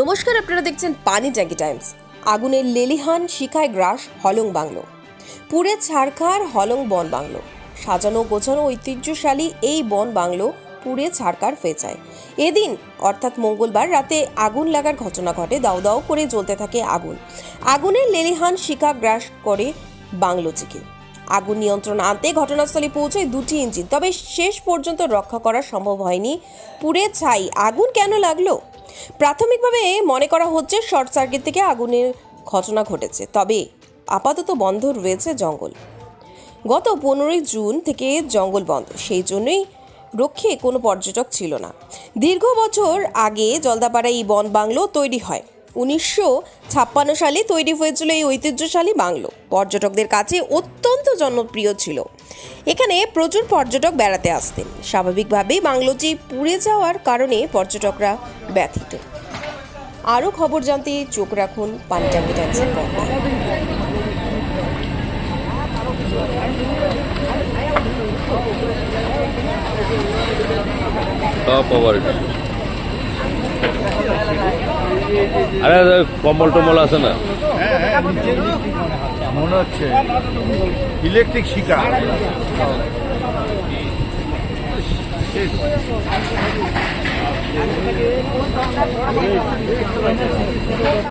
নমস্কার, আপনারা দেখছেন পানি ট্যাঙ্কি টাইমস। আগুনের লেলিহান, শিখায় গ্রাস, হলং বাংলো। পুরে ছাড়খার, হলং বন বাংলো। সাজানো, গোছানো, ঐতিহ্যশালী এই বন বাংলো পুড়ে ছাড়কার ফেচায়। এদিন, অর্থাৎ মঙ্গলবার রাতে, আগুন লাগার ঘটনা ঘটে, দাও দাও করে জ্বলতে থাকে আগুন। আগুনের লেলিহান শিখা গ্রাস করে বাংলোটিকে আগুন নিয়ন্ত্রণ আনতে ঘটনাস্থলে পৌঁছয় দুটি ইঞ্জিন, তবে শেষ পর্যন্ত রক্ষা করা সম্ভব হয়নি। পুড়ে ছাই, আগুন কেন লাগল? প্রাথমিকভাবে মনে করা হচ্ছে শর্ট সার্কিট থেকে আগুনের ঘটনা ঘটেছে, তবে আপাতত বন্ধ রয়েছে জঙ্গল। গত পনেরোই জুন থেকে জঙ্গল বন্ধ, সেই জন্যই রক্ষে কোনো পর্যটক ছিল না। দীর্ঘ বছর আগে জলদাপাড়ায় এই বন বাংলো তৈরি হয়। উনিশশো ছাপ্পান্ন সালে তৈরি হয়েছিল এই ঐতিহ্যশালী বাংলো। পর্যটকদের কাছে অত্যন্ত জনপ্রিয় ছিল। এখানে প্রচুর পর্যটক বেড়াতে আসতেন। স্বাভাবিকভাবেই বাংলোটি পুড়ে যাওয়ার কারণে পর্যটকরা ব্যথিত। আরও খবর জানতে চোখ রাখুন পানিটাঙ্গি টাইমসের আরে আরে, কম্বল টম্বল আছে না? মনে হচ্ছে ইলেকট্রিক শিকা